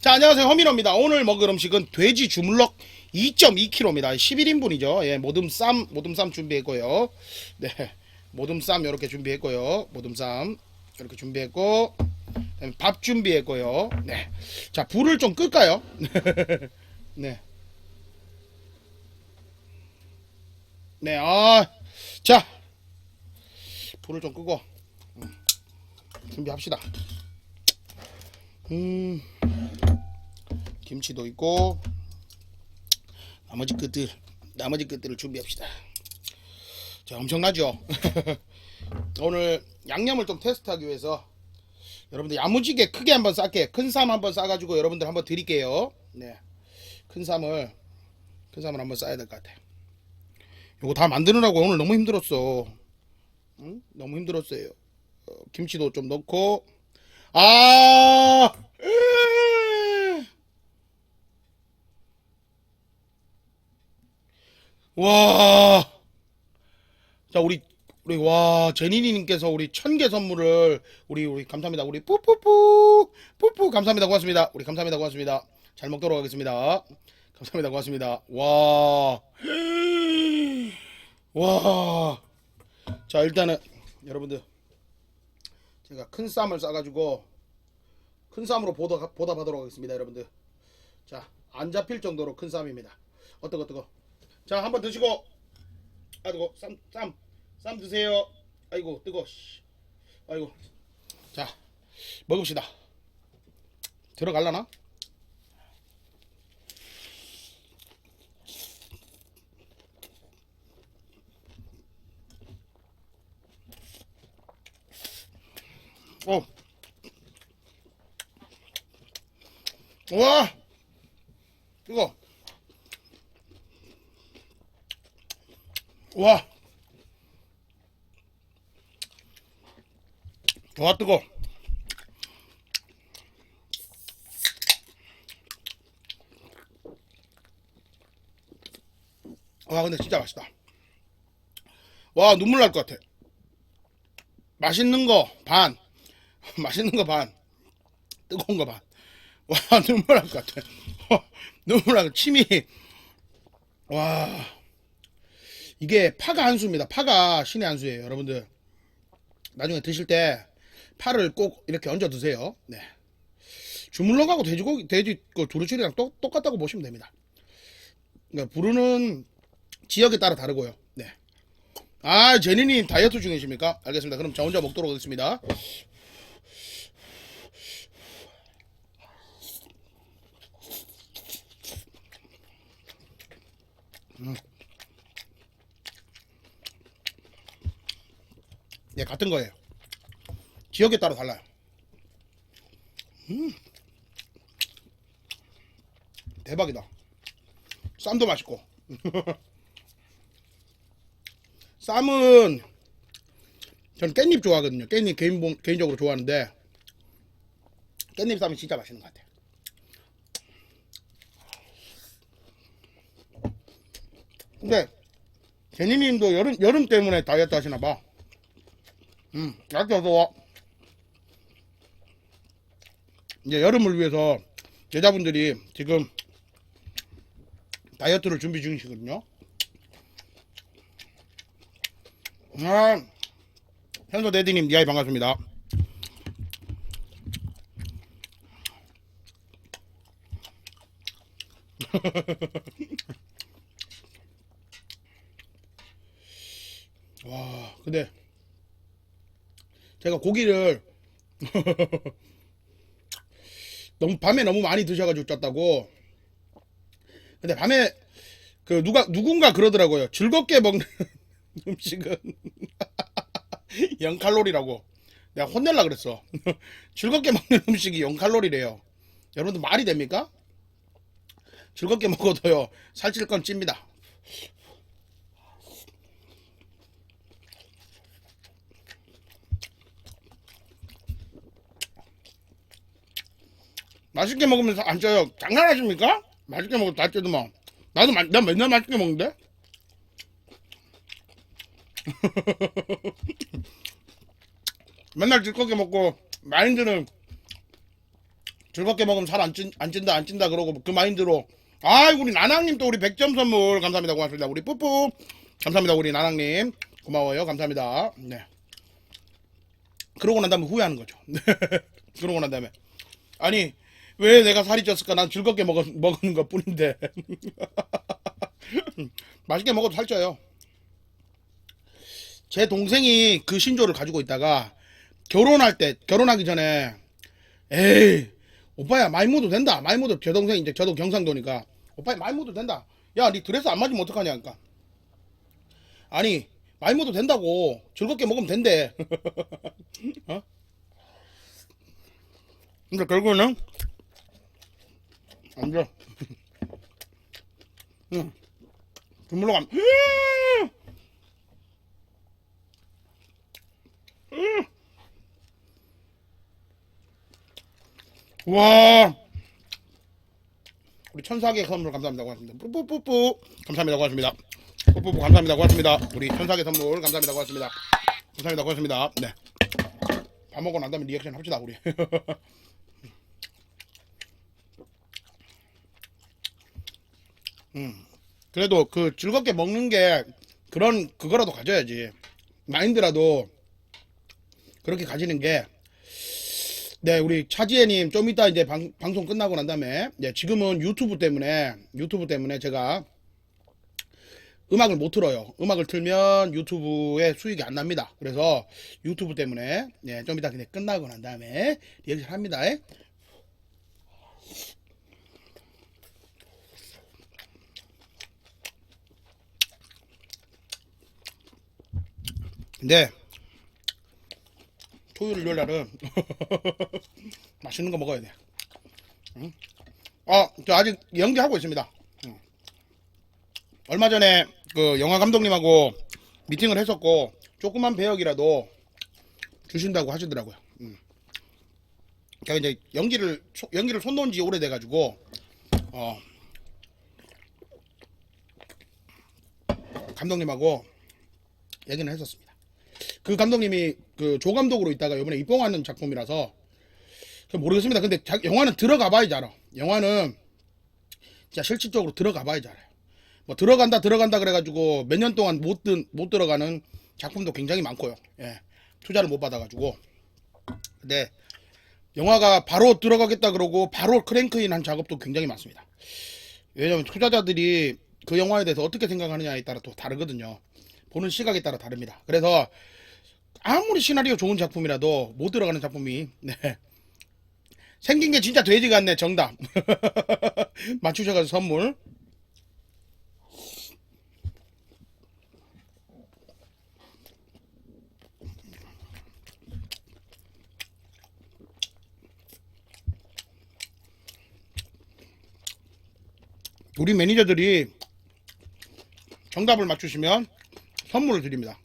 자, 안녕하세요. 허민호입니다. 오늘 먹을 음식은 돼지 주물럭 2.2kg입니다. 11인분이죠. 예, 모듬쌈, 모듬쌈 준비했고요. 네. 모듬쌈 이렇게 준비했고요. 모듬쌈 이렇게 준비했고 밥 준비했고요. 네. 자, 불을 좀 끌까요? 네. 네. 아. 자. 불을 좀 끄고 음, 준비합시다. 음. 김치도 있고 나머지 것들 나머지 것들을 준비합시다. 자 엄청나죠? 오늘 양념을 좀 테스트하기 위해서 여러분들 야무지게 크게 한번 쌀게 큰 쌈 한번 싸가지고 여러분들 한번 드릴게요. 네, 큰 쌈을 큰 쌈을 한번 싸야 될 것 같아. 요거 다 만드느라고 오늘 너무 힘들었어. 응? 너무 힘들었어요. 어, 김치도 좀 넣고 아. 와. 자, 우리 우리 와, 제니니 님께서 우리 천 개 선물을 우리 우리 감사합니다. 우리 뿌뿌뿌 뿌뿌 감사합니다. 고맙습니다. 우리 감사합니다. 고맙습니다. 잘 먹도록 하겠습니다. 감사합니다. 고맙습니다. 와. 와. 자, 일단은 여러분들 제가 큰 쌈을 싸 가지고 큰 쌈으로 보답, 보답하도록 하겠습니다, 여러분들. 자, 안 잡힐 정도로 큰 쌈입니다. 어떠고. 자, 한번 드시고. 아이고, 쌈, 쌈, 쌈 드세요. 아이고, 뜨거. 씨. 아이고. 자, 먹읍시다. 들어갈라나? 오. 와! 뜨거. 와. 와, 뜨거. 와, 근데 진짜 맛있다. 와, 눈물 날 것 같아. 맛있는 거 반. 맛있는 거 반. 뜨거운 거 반. 와, 눈물 날 것 같아. 눈물 나고 침이. 와. 이게 파가 한 수입니다. 파가 신의 한 수예요, 여러분들. 나중에 드실 때 파를 꼭 이렇게 얹어 드세요. 네. 주물럭하고 돼지고기, 돼지 그 두루치리랑 똑, 똑같다고 보시면 됩니다. 그러니까 부르는 지역에 따라 다르고요. 네. 아, 제니님 다이어트 중이십니까? 알겠습니다. 그럼 저 혼자 먹도록 하겠습니다. 예, 같은 거예요. 지역에 따라 달라요. 음. 대박이다. 쌈도 맛있고. 쌈은 전 깻잎 좋아하거든요. 깻잎 개인, 개인적으로 좋아하는데 깻잎 쌈이 진짜 맛있는 것 같아요. 근데 제니님도 여름 여름 때문에 다이어트 하시나 봐. 음, 어서워. 이제 여름을 위해서 여자분들이 지금 다이어트를 준비 중이시거든요. 아, 현서 대디님, 니아이 반갑습니다. 와, 근데 제가 고기를 너무 밤에 너무 많이 드셔가지고 쪘다고. 근데 밤에 그 누가 누군가 그러더라고요. 즐겁게 먹는 음식은 0 칼로리라고. 내가 혼낼라 그랬어. 즐겁게 먹는 음식이 0 칼로리래요. 여러분들 말이 됩니까? 즐겁게 먹어도요. 살찔 건 찝니다. 맛있게 먹으면서 안 쪄요. 장난하십니까? 맛있게 먹어도 다 쪄도만. 나도 마, 난 맨날 맛있게 먹는데? 맨날 즐겁게 먹고 마인드는 즐겁게 먹으면 살 안 찐, 안 찐다 안 찐다 그러고 그 마인드로. 아 우리 나낭님 또 우리 100점 선물 감사합니다. 고맙습니다. 우리 뿌뿌 감사합니다 우리 나낭님. 고마워요. 감사합니다. 네. 그러고 난 다음에 후회하는 거죠. 그러고 난 다음에. 아니 왜 내가 살이 쪘을까? 난 즐겁게 먹어, 먹는 것 뿐인데. 맛있게 먹어도 살쪄요. 제 동생이 그 신조를 가지고 있다가 결혼할 때 결혼하기 전에 에이 오빠야 많이 먹어도 된다. 많이 먹어도 제 동생 이제 저도 경상도니까. 오빠야 많이 먹어도 된다. 야니 드레스 안 맞으면 어떡하냐 그러니까. 아니 많이 먹어도 된다고. 즐겁게 먹으면 된대. 어? 근데 결국에는 안 돼. 응. 주물러 감. 와. 우리 천사계 선물 감사합니다. 고맙습니다. 뿌뿌뿌뿌. 감사합니다. 고맙습니다. 뿌뿌뿌 감사합니다. 고맙습니다. 우리 천사계 선물 감사합니다. 고맙습니다. 감사합니다. 고맙습니다. 네 밥 먹고 난 다음에 리액션 합시다 우리 음 그래도 그 즐겁게 먹는 게 그런 그거라도 가져야지 마인드라도 그렇게 가지는 게 네, 우리 차지혜님 좀 이따 이제 방, 방송 끝나고 난 다음에 네, 지금은 유튜브 때문에 유튜브 때문에 제가 음악을 못 틀어요. 음악을 틀면 유튜브에 수익이 안 납니다. 그래서 유튜브 때문에 네, 좀 이따 그냥 끝나고 난 다음에 리액션 합니다. 근데 토요일 일요일 날은 맛있는 거 먹어야 돼. 응? 어, 저 아직 연기하고 있습니다. 응. 얼마 전에 그 영화 감독님하고 미팅을 했었고 조그만 배역이라도 주신다고 하시더라고요. 응. 제가 이제 연기를 소- 연기를 손 놓은 지 오래돼 가지고 어 감독님하고 얘기는 했었습니다. 그 감독님이 그 조 감독으로 있다가 이번에 입봉하는 작품이라서 그 모르겠습니다. 근데 자- 영화는 들어가 봐야지 알아. 영화는 진짜 실질적으로 들어가 봐야지 알아요. 뭐 들어간다 들어간다 그래가지고 몇 년 동안 못, 든, 못 들어가는 작품도 굉장히 많고요. 예. 투자를 못 받아가지고. 근데 영화가 바로 들어가겠다 그러고 바로 크랭크인 한 작업도 굉장히 많습니다. 왜냐면 투자자들이 그 영화에 대해서 어떻게 생각하느냐에 따라 또 다르거든요. 보는 시각에 따라 다릅니다. 그래서 아무리 시나리오 좋은 작품이라도 못 들어가는 작품이 네. 생긴 게 진짜 돼지 같네 정답 맞추셔가지고 선물 우리 매니저들이 정답을 맞추시면 선물을 드립니다.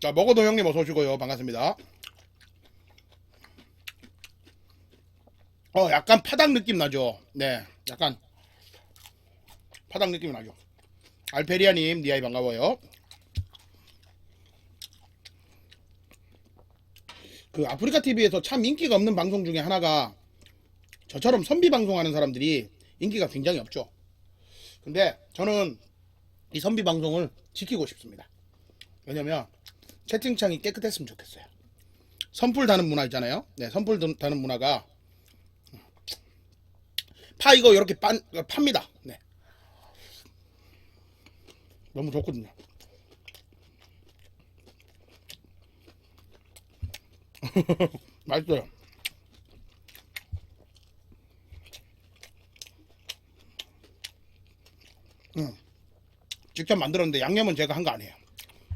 자, 먹어도 형님 어서 오시고요. 반갑습니다. 어, 약간 파닭 느낌 나죠? 네, 약간 파닭 느낌 나죠? 알페리아님, 니아이 반가워요. 그 아프리카 TV에서 참 인기가 없는 방송 중에 하나가 저처럼 선비 방송하는 사람들이 인기가 굉장히 없죠. 근데 저는 이 선비 방송을 지키고 싶습니다. 왜냐면 채팅창이 깨끗했으면 좋겠어요. 선풀 다는 문화 있잖아요. 네, 선풀 다는 문화가 파 이거 이렇게 빤, 팝니다. 네. 너무 좋거든요. 맛있어요. 직접 만들었는데 양념은 제가 한 거 아니에요.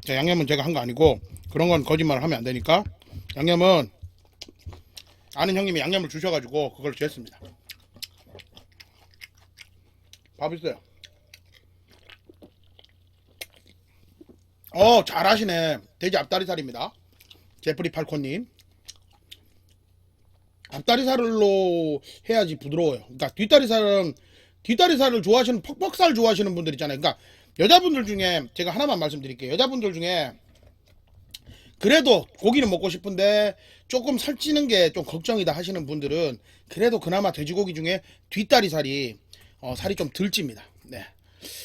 자, 양념은 제가 한 거 아니고 그런 건 거짓말을 하면 안 되니까 양념은 아는 형님이 양념을 주셔가지고 그걸 쟀습니다. 밥 있어요. 어, 잘하시네. 돼지 앞다리살입니다. 제프리 팔코님. 앞다리살로 해야지 부드러워요. 그러니까 뒷다리살은 뒷다리살을 좋아하시는 퍽퍽살 좋아하시는 분들 있잖아요. 그러니까 여자분들 중에 제가 하나만 말씀드릴게요. 여자분들 중에 그래도 고기는 먹고 싶은데 조금 살찌는 게 좀 걱정이다 하시는 분들은 그래도 그나마 돼지고기 중에 뒷다리 살이 어, 살이 좀 덜 찝니다. 네.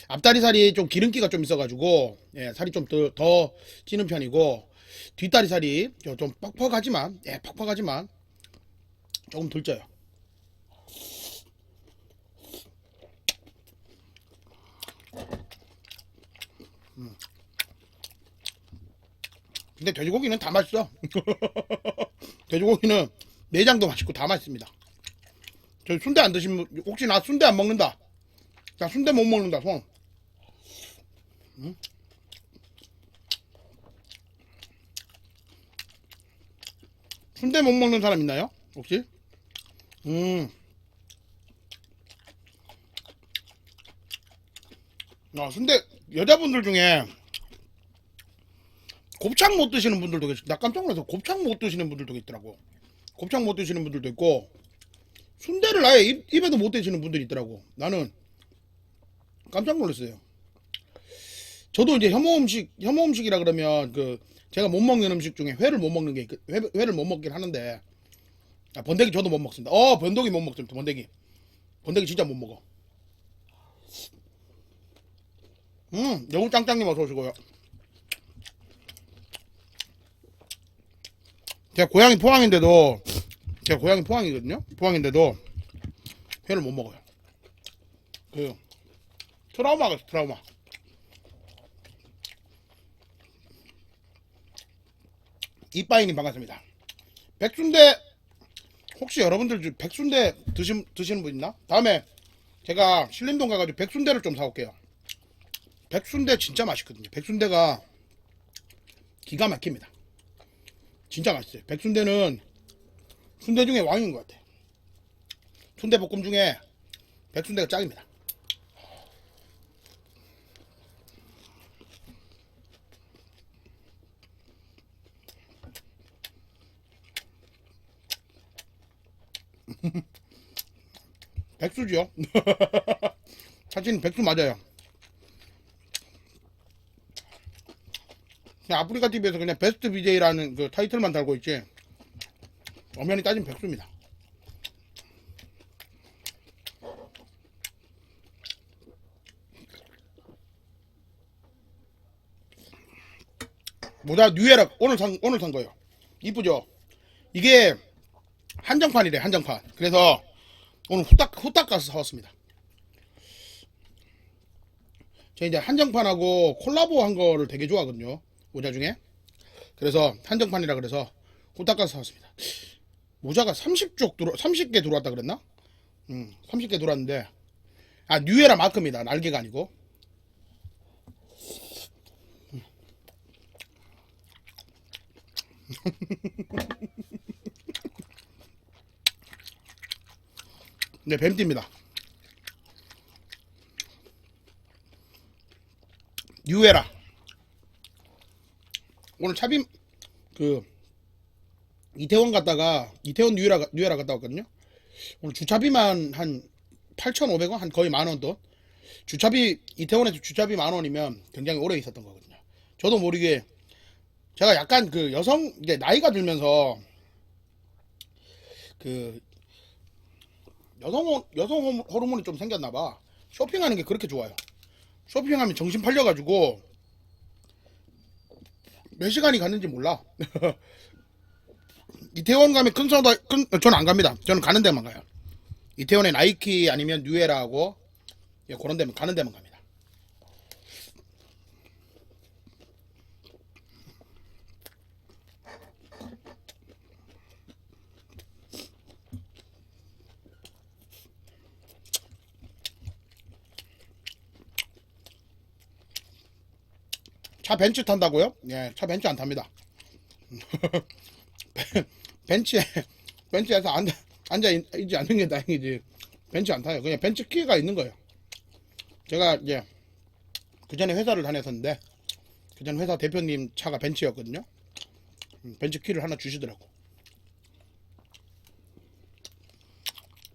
앞다리 살이 좀 기름기가 좀 있어가지고 예, 살이 좀 더 더 찌는 편이고 뒷다리 살이 좀- 좀 퍽퍽하지만 예, 퍽퍽하지만 조금 덜 쪄요. 근데 돼지고기는 다 맛있어. 돼지고기는 내장도 맛있고 다 맛있습니다. 저 순대 안 드신 분 혹시 나 순대 안 먹는다. 자 순대 못 먹는다 손. 음? 순대 못 먹는 사람 있나요? 혹시? 음. 아 순대 여자분들 중에 곱창 못 드시는 분들도 계시. 나 깜짝 놀라서 곱창 못 드시는 분들도 있더라고. 곱창 못 드시는 분들도 있고 순대를 아예 입, 입에도 못 드시는 분들이 있더라고. 나는 깜짝 놀랐어요. 저도 이제 혐오 음식, 혐오 음식이라 그러면 그 제가 못 먹는 음식 중에 회를 못 먹는 게 있, 회, 회를 못 먹긴 하는데 아, 번데기 저도 못 먹습니다. 어 번데기 못 먹습니다. 번데기 번데기 진짜 못 먹어. 음 여우 짱짱님 어서 오시고요. 제가 고향이 포항인데도 제가 고향이 포항이거든요. 포항인데도 회를 못 먹어요. 그 트라우마가 있어, 트라우마. 이빠이님 반갑습니다. 백순대 혹시 여러분들 중 백순대 드신 드시는 분 있나? 다음에 제가 신림동 가가지고 백순대를 좀 사올게요. 백순대 진짜 맛있거든요. 백순대가 기가 막힙니다. 진짜 맛있어요. 백순대는 순대 중에 왕인 것 같아. 순대 볶음 중에 백순대가 짱입니다. 백수죠. 사실 백수 맞아요. 그냥 아프리카 TV에서 그냥 베스트 BJ라는 그 타이틀만 달고 있지. 엄연히 따지면 백수입니다. 모자 뉴에락 오늘 산 오늘 산 거예요. 이쁘죠? 이게 한정판이래 한정판. 그래서 오늘 후딱 후딱 가서 사왔습니다. 제가 이제 한정판하고 콜라보 한 거를 되게 좋아하거든요. 모자 중에. 그래서 한정판이라 그래서 후딱 가서 사왔습니다. 모자가 30쪽 들어 30개 들어왔다 그랬나? 음, 30개 들어왔는데 아 뉴에라 마크입니다. 날개가 아니고. 네, 뱀띠입니다. 뉴에라. 오늘 차빔 그 이태원 갔다가 이태원 뉴에라 가- 뉴에라 갔다 왔거든요. 오늘 주차비만 한 8,500원 한 거의 만 원 돈. 주차비 이태원에서 주차비 만 원이면 굉장히 오래 있었던 거거든요. 저도 모르게 제가 약간 그 여성 이제 나이가 들면서 그 여성 호- 여성 호- 호르몬이 좀 생겼나 봐. 쇼핑하는 게 그렇게 좋아요. 쇼핑하면 정신 팔려 가지고 몇 시간이 갔는지 몰라. 이태원 가면 큰 소다 큰 저는 안 갑니다. 저는 가는 데만 가요. 이태원에 나이키 아니면 뉴에라하고 예, 그런 데만 가는 데만 갑니다. 차 벤츠 탄다고요? 예, 차 벤츠 안 탑니다. 벤츠에 벤츠에서 앉아 앉아 있- 있지 않는 게 다행이지. 벤츠 안 타요. 그냥 벤츠 키가 있는 거예요. 제가 이제 그 전에 회사를 다녔었는데 그 전 회사 대표님 차가 벤츠였거든요. 음, 벤츠 키를 하나 주시더라고.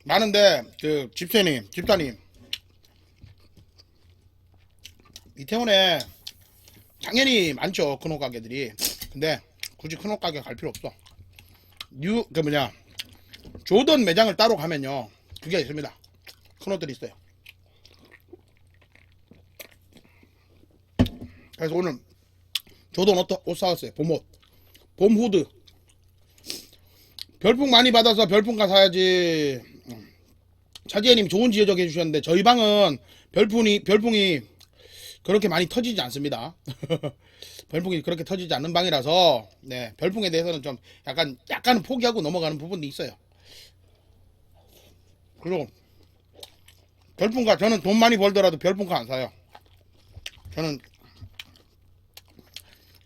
많은데 그 집사님, 집사님 이태원에 당연히 많죠 근호 가게들이. 근데 굳이 큰 옷 가게 갈 필요 없어. 뉴 그 뭐냐 조던 매장을 따로 가면요 그게 있습니다. 큰 옷들이 있어요. 그래서 오늘 조던 옷, 옷 사왔어요. 봄옷, 봄 후드. 별풍 많이 받아서 별풍가 사야지. 음. 차지혜님 좋은 지어적 해주셨는데 저희 방은 별풍이 별풍이 그렇게 많이 터지지 않습니다. 별풍이 그렇게 터지지 않는 방이라서 네 별풍에 대해서는 좀 약간 약간은 포기하고 넘어가는 부분도 있어요. 그리고 별풍가 저는 돈 많이 벌더라도 별풍가 안 사요. 저는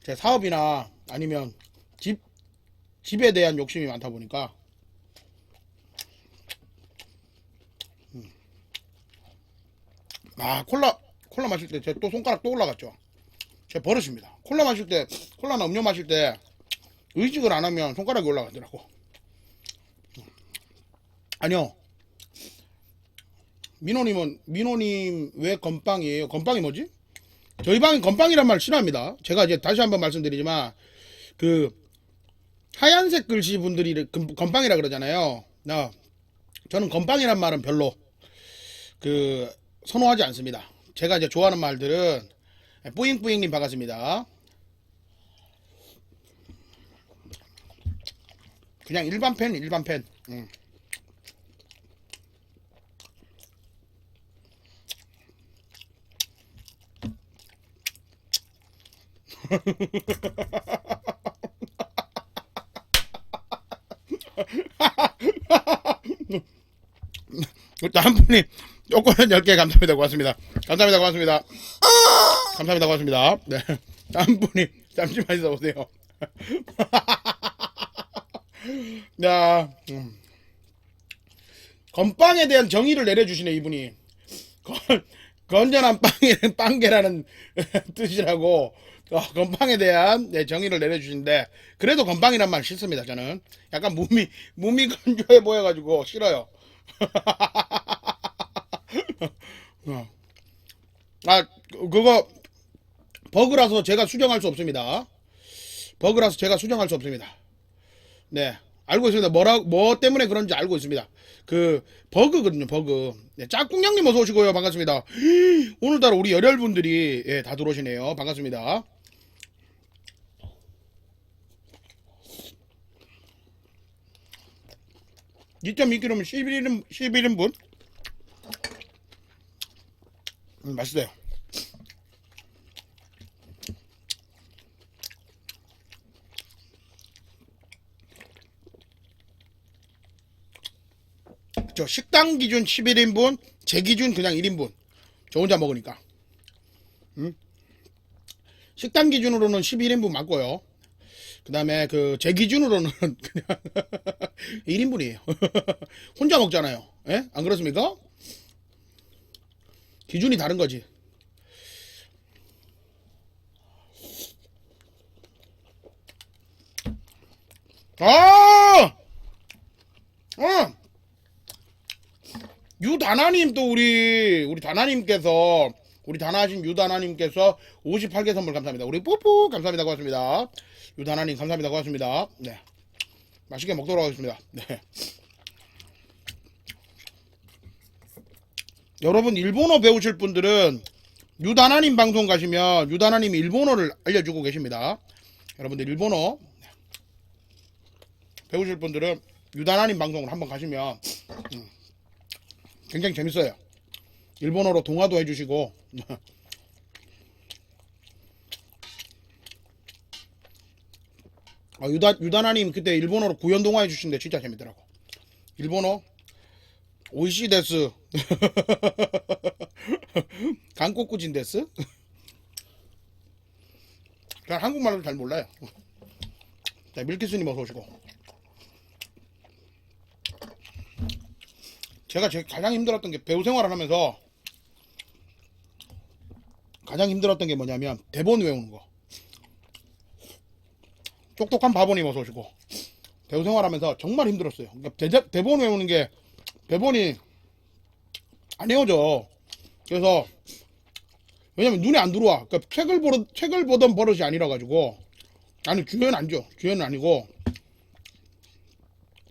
제 사업이나 아니면 집 집에 대한 욕심이 많다 보니까 음. 아 콜라 콜라 마실 때 제 또 손가락 또 올라갔죠. 제 버릇입니다. 콜라 마실 때 콜라나 음료 마실 때 의식을 안 하면 손가락이 올라가더라고. 아니요. 민호님은 민호님 왜 건빵이에요? 건빵이 뭐지? 저희 방은 건빵이란 말 싫어합니다. 제가 이제 다시 한번 말씀드리지만 그 하얀색 글씨 분들이 금- 건빵이라 그러잖아요. 나 저는 건빵이란 말은 별로 그 선호하지 않습니다. 제가 이제 좋아하는 말들은 뿌잉뿌잉님 반갑습니다. 그냥 일반 팬, 일반 팬. 음. 한 분이 초콜릿 10개 감사합니다. 고맙습니다. 감사합니다. 고맙습니다. 감사합니다. 고맙습니다. 네. 한 분이 잠시만 있어 보세요. 야, 음. 건빵에 대한 정의를 내려주시네 이분이. 건, 건전한 빵에는 빵개라는 뜻이라고 어, 건빵에 대한 네, 정의를 내려주시는데 그래도 건빵이란 말 싫습니다 저는 약간 몸이 몸이 건조해 보여가지고 싫어요. 어. 아 그거 버그라서 제가 수정할 수 없습니다. 버그라서 제가 수정할 수 없습니다. 네 알고 있습니다. 뭐라 뭐 때문에 그런지 알고 있습니다. 그 버그거든요 버그. 네, 짝꿍냥님 어서 오시고요 반갑습니다. 오늘따라 우리 열혈분들이 예, 다 들어오시네요 반갑습니다. 이점 2kg면 11인 11인분 음, 맛있어요. 저 식당 기준 11인분, 제 기준 그냥 1인분. 저 혼자 먹으니까. 음? 식당 기준으로는 11인분 맞고요. 그 다음에 그 제 기준으로는 그냥 1인분이에요. 혼자 먹잖아요. 예? 안 그렇습니까? 기준이 다른 거지. 아! 어! 유다나님 또 우리 우리 다나님께서 우리 다나신 유다나님께서 58개 선물 감사합니다. 우리 뿌뿌 감사합니다. 고맙습니다. 유다나님 감사합니다. 고맙습니다. 네. 맛있게 먹도록 하겠습니다. 네. 여러분 일본어 배우실 분들은 유다나님 방송 가시면 유다나님이 일본어를 알려주고 계십니다. 여러분들 일본어 배우실 분들은 유다나님 방송을 한번 가시면 음, 굉장히 재밌어요. 일본어로 동화도 해주시고 아, 유다 유다나님 그때 일본어로 구연 동화 해주신데 진짜 재밌더라고. 일본어 오이시 데스 강꼬꾸진 데스 그냥 한국말로 잘 몰라요. 자 밀키스님 어서 오시고 제가 제 가장 힘들었던 게 배우 생활을 하면서 가장 힘들었던 게 뭐냐면 대본 외우는 거. 똑똑한 바보님 어서 오시고 배우 생활하면서 정말 힘들었어요. 그러니까 대, 대본 외우는 게 대본이 안 외워져. 그래서 왜냐면 눈에 안 들어와. 그러니까 책을 보던 책을 보던 버릇이 아니라 가지고 아니 주연 아니죠. 주연은 아니고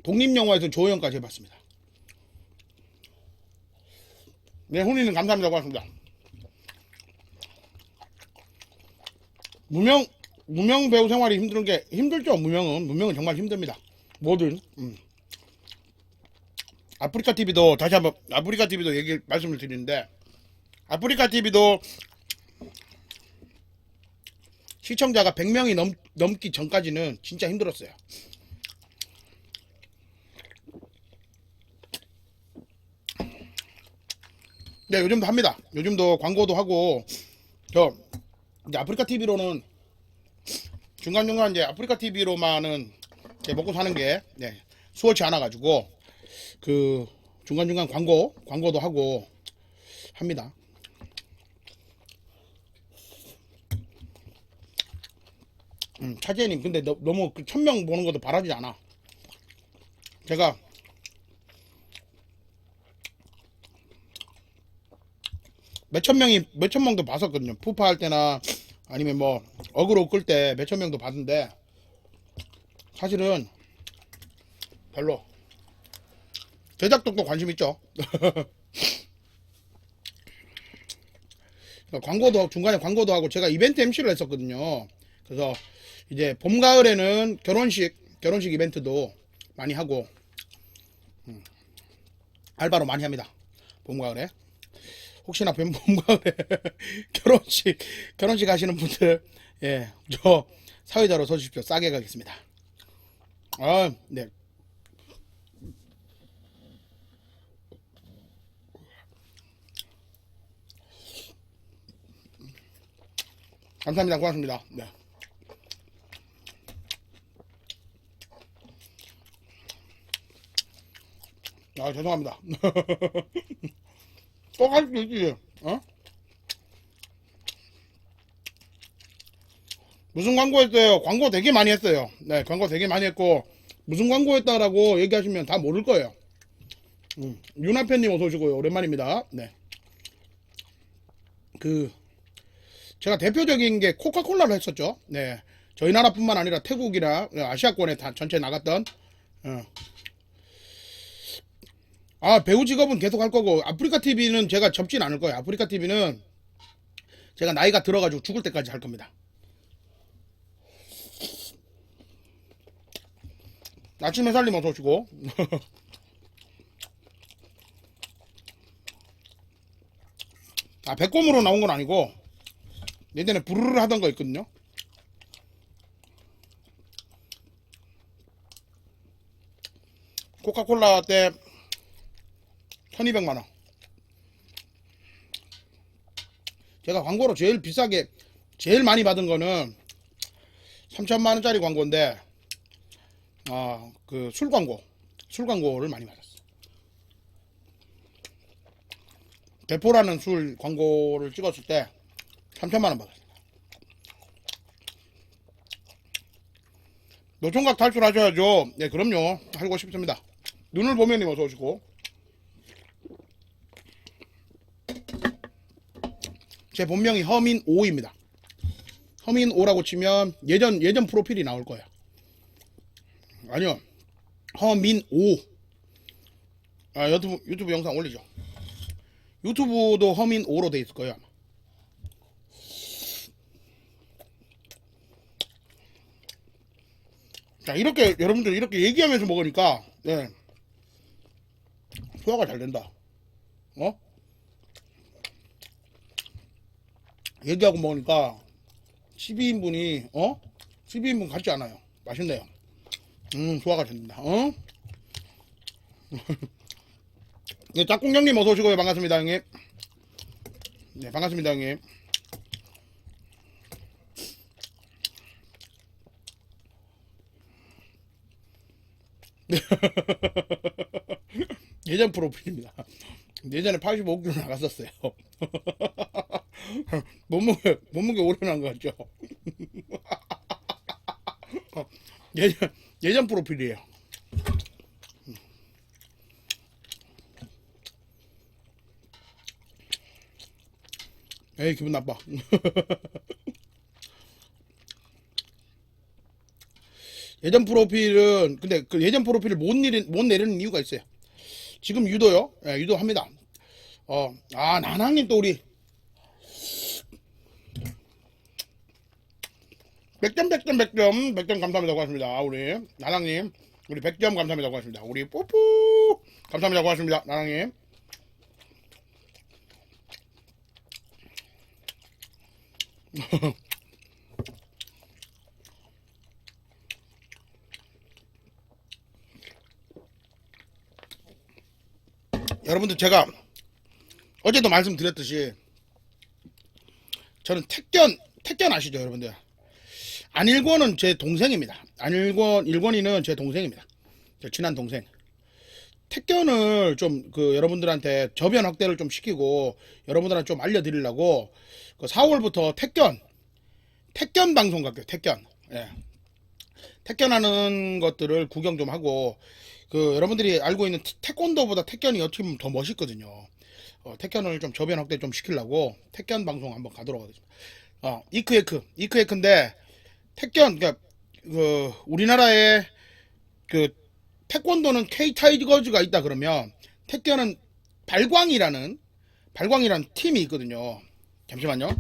독립 영화에서 조연까지 해봤습니다. 네, 혼이는 감사합니다. 고맙습니다. 무명 무명 배우 생활이 힘든 게 힘들죠. 무명은 무명은 정말 힘듭니다. 뭐든. 음. 아프리카 TV도 다시 한번 아프리카 TV도 얘기 말씀을 드리는데 아프리카 TV도 시청자가 100명이 넘, 넘기 전까지는 진짜 힘들었어요. 네, 요즘도 합니다. 요즘도 광고도 하고 저 이제 아프리카 TV로는 중간중간 이제 아프리카 TV로만은 먹고 사는 게 네, 수월치 않아 가지고 그 중간중간 광고 광고도 하고 합니다. 음, 차재님 근데 너, 너무 그 천명 보는 것도 바라지 않아. 제가 몇천 명이 몇천 명도 봤었거든요. 푸파 할 때나 아니면 뭐 어그로 끌 때 몇천 명도 봤는데 사실은 별로 제작독도 관심 있죠. 광고도 중간에 광고도 하고 제가 이벤트 MC를 했었거든요. 그래서 이제 봄 가을에는 결혼식 결혼식 이벤트도 많이 하고 음, 알바로 많이 합니다. 봄 가을에 혹시나 봄, 봄 가을에 결혼식 결혼식 하시는 분들 예 저 사회자로 서주십시오. 싸게 가겠습니다. 아 네. 감사합니다. 고맙습니다. 네. 아 죄송합니다. 또할 수 있지. 어? 무슨 광고 했어요? 광고 되게 많이 했어요. 네, 광고 되게 많이 했고 무슨 광고 했다라고 얘기하시면 다 모를 거예요. 음, 윤하편님 어서 오시고요. 오랜만입니다. 네. 그 제가 대표적인 게 코카콜라를 했었죠. 네. 저희 나라뿐만 아니라 태국이나 아시아권에 다 전체 나갔던 어. 아 배우 직업은 계속 할 거고 아프리카 TV는 제가 접진 않을 거예요. 아프리카 TV는 제가 나이가 들어가지고 죽을 때까지 할 겁니다. 아침 햇살님 어서 오시고 아 백곰으로 나온 건 아니고 예전에 부르르 하던 거 있거든요. 코카콜라 때 1200만원. 제가 광고로 제일 비싸게, 제일 많이 받은 거는 3천만원짜리 광고인데, 아, 그 술 광고. 술 광고를 많이 받았어. 대포라는 술 광고를 찍었을 때 3천만원 받았어요. 노총각 탈출하셔야죠. 네, 그럼요. 하고 싶습니다. 눈을 보면님 어서 오시고. 제 본명이 허민 오입니다. 허민 오라고 치면 예전 예전 프로필이 나올 거예요. 아니요. 허민 오. 아 유튜브 유튜브 영상 올리죠. 유튜브도 허민 오로 돼 있을. 아마. 자 이렇게 여러분들 이렇게 얘기하면서 먹으니까 네. 소화가 잘 된다. 어? 얘기하고 먹으니까 12인분이 어? 12인분 같지 않아요. 맛있네요. 음 소화가 된다. 어? 네, 짝꿍 형님 어서 오시고요. 반갑습니다, 형님. 네, 반갑습니다, 형님. 예전 프로필입니다. 예전에 85kg 나갔었어요. 몸무게, 몸무게 오래 난것 같죠? 예전, 예전 프로필이에요. 에이, 기분 나빠. 예전 프로필은 근데 그 예전 프로필을 못 내리 못 내리는 이유가 있어요. 지금 유도요. 예, 유도 합니다. 어, 아 나낭님 또 우리. 백점 백점 백점. 백점 감사합니다 고맙습니다 우리. 나낭님. 우리 백점 감사합니다 고맙습니다. 우리 뽀뽀! 감사합니다 고맙습니다 나낭님 여러분들 제가 어제도 말씀드렸듯이 저는 택견 택견 아시죠 여러분들? 안일권은 제 동생입니다. 안일권 일권이는 제 동생입니다. 제 친한 동생. 택견을 좀 그 여러분들한테 저변 확대를 좀 시키고 여러분들한테 좀 알려드리려고 그 4월부터 택견 택견 방송 갈게요 택견. 예. 택견하는 것들을 구경 좀 하고 그 여러분들이 알고 있는 태- 태권도보다 택견이 어떻게 보면 더 멋있거든요. 어, 택견을 좀 저변 확대 좀 시키려고 택견 방송 한번 가도록 하겠습니다. 어, 이크에크, 이크에크인데 택견, 그러니까 그 우리나라에 그 태권도는 K 타이거즈가 있다 그러면 택견은 발광이라는 발광이라는 팀이 있거든요. 잠시만요.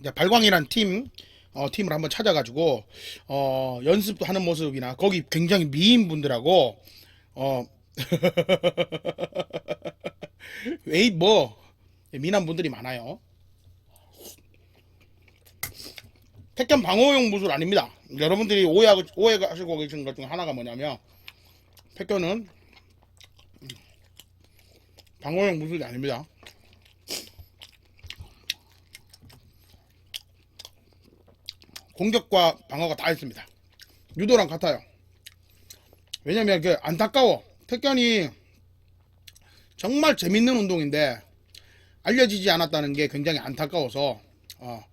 이제 발광이란 팀, 어, 팀을 한번 찾아가지고, 어, 연습도 하는 모습이나, 거기 굉장히 미인 분들하고, 어, 웨이, 뭐, 미남 분들이 많아요. 택견 방어용 무술 아닙니다. 여러분들이 오해하고, 오해하시고 계신 것 중 하나가 뭐냐면, 택견은 방어용 무술이 아닙니다. 공격과 방어가 다 있습니다. 유도랑 같아요. 왜냐면 그 안타까워. 택견이 정말 재밌는 운동인데 알려지지 않았다는 게 굉장히 안타까워서 어,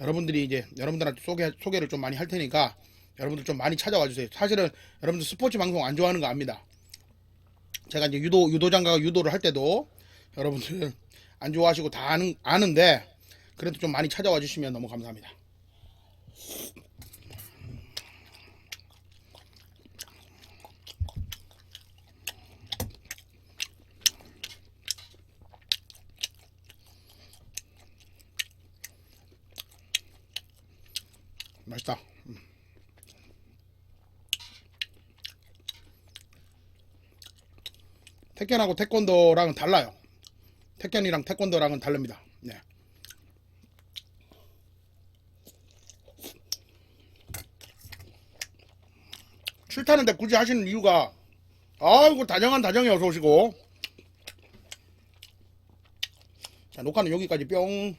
여러분들이 이제 여러분들한테 소개 소개를 좀 많이 할 테니까 여러분들 좀 많이 찾아와 주세요. 사실은 여러분들 스포츠 방송 안 좋아하는 거 압니다. 제가 이제 유도 유도장가 유도를 할 때도 여러분들 안 좋아하시고 다 아는 아는데 그래도 좀 많이 찾아와 주시면 너무 감사합니다. 맛있다. 음. 택견하고 태권도랑은 달라요. 택견이랑 태권도랑은 다릅니다. 네. 출타는데 굳이 하시는 이유가. 아이고 다정한 다정이 어서 오시고. 자 녹화는 여기까지. 뿅